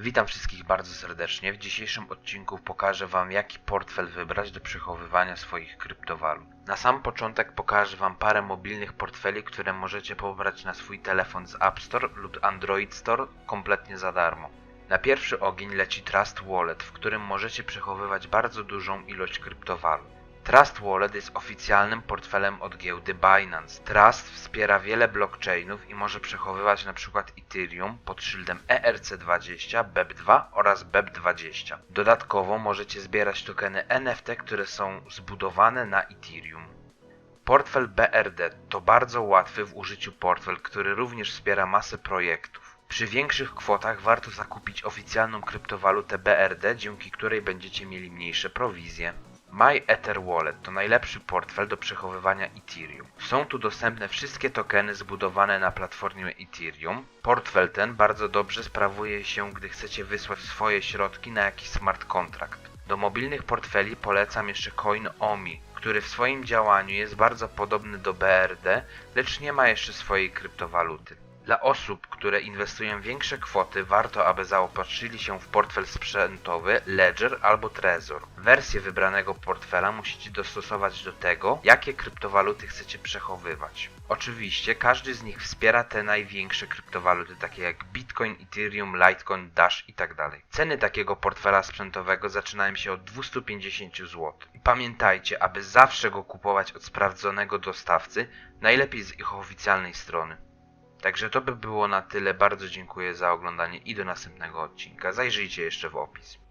Witam wszystkich bardzo serdecznie. W dzisiejszym odcinku pokażę Wam, jaki portfel wybrać do przechowywania swoich kryptowalut. Na sam początek pokażę Wam parę mobilnych portfeli, które możecie pobrać na swój telefon z App Store lub Android Store kompletnie za darmo. Na pierwszy ogień leci Trust Wallet, w którym możecie przechowywać bardzo dużą ilość kryptowalut. Trust Wallet jest oficjalnym portfelem od giełdy Binance. Trust wspiera wiele blockchainów i może przechowywać np. Ethereum pod szyldem E ERC20, BEP2 oraz BEP20. Dodatkowo możecie zbierać tokeny NFT, które są zbudowane na Ethereum. Portfel BRD to bardzo łatwy w użyciu portfel, który również wspiera masę projektów. Przy większych kwotach warto zakupić oficjalną kryptowalutę BRD, dzięki której będziecie mieli mniejsze prowizje. My Ether Wallet to najlepszy portfel do przechowywania Ethereum. Są tu dostępne wszystkie tokeny zbudowane na platformie Ethereum. Portfel ten bardzo dobrze sprawuje się, gdy chcecie wysłać swoje środki na jakiś smart contract. Do mobilnych portfeli polecam jeszcze Coin OMI, który w swoim działaniu jest bardzo podobny do BRD, lecz nie ma jeszcze swojej kryptowaluty. Dla osób, które inwestują większe kwoty, warto, aby zaopatrzyli się w portfel sprzętowy Ledger albo Trezor. Wersję wybranego portfela musicie dostosować do tego, jakie kryptowaluty chcecie przechowywać. Oczywiście każdy z nich wspiera te największe kryptowaluty, takie jak Bitcoin, Ethereum, Litecoin, Dash itd. Ceny takiego portfela sprzętowego zaczynają się od 250 zł. I pamiętajcie, aby zawsze go kupować od sprawdzonego dostawcy, najlepiej z ich oficjalnej strony. Także to by było na tyle. Bardzo dziękuję za oglądanie i do następnego odcinka. Zajrzyjcie jeszcze w opis.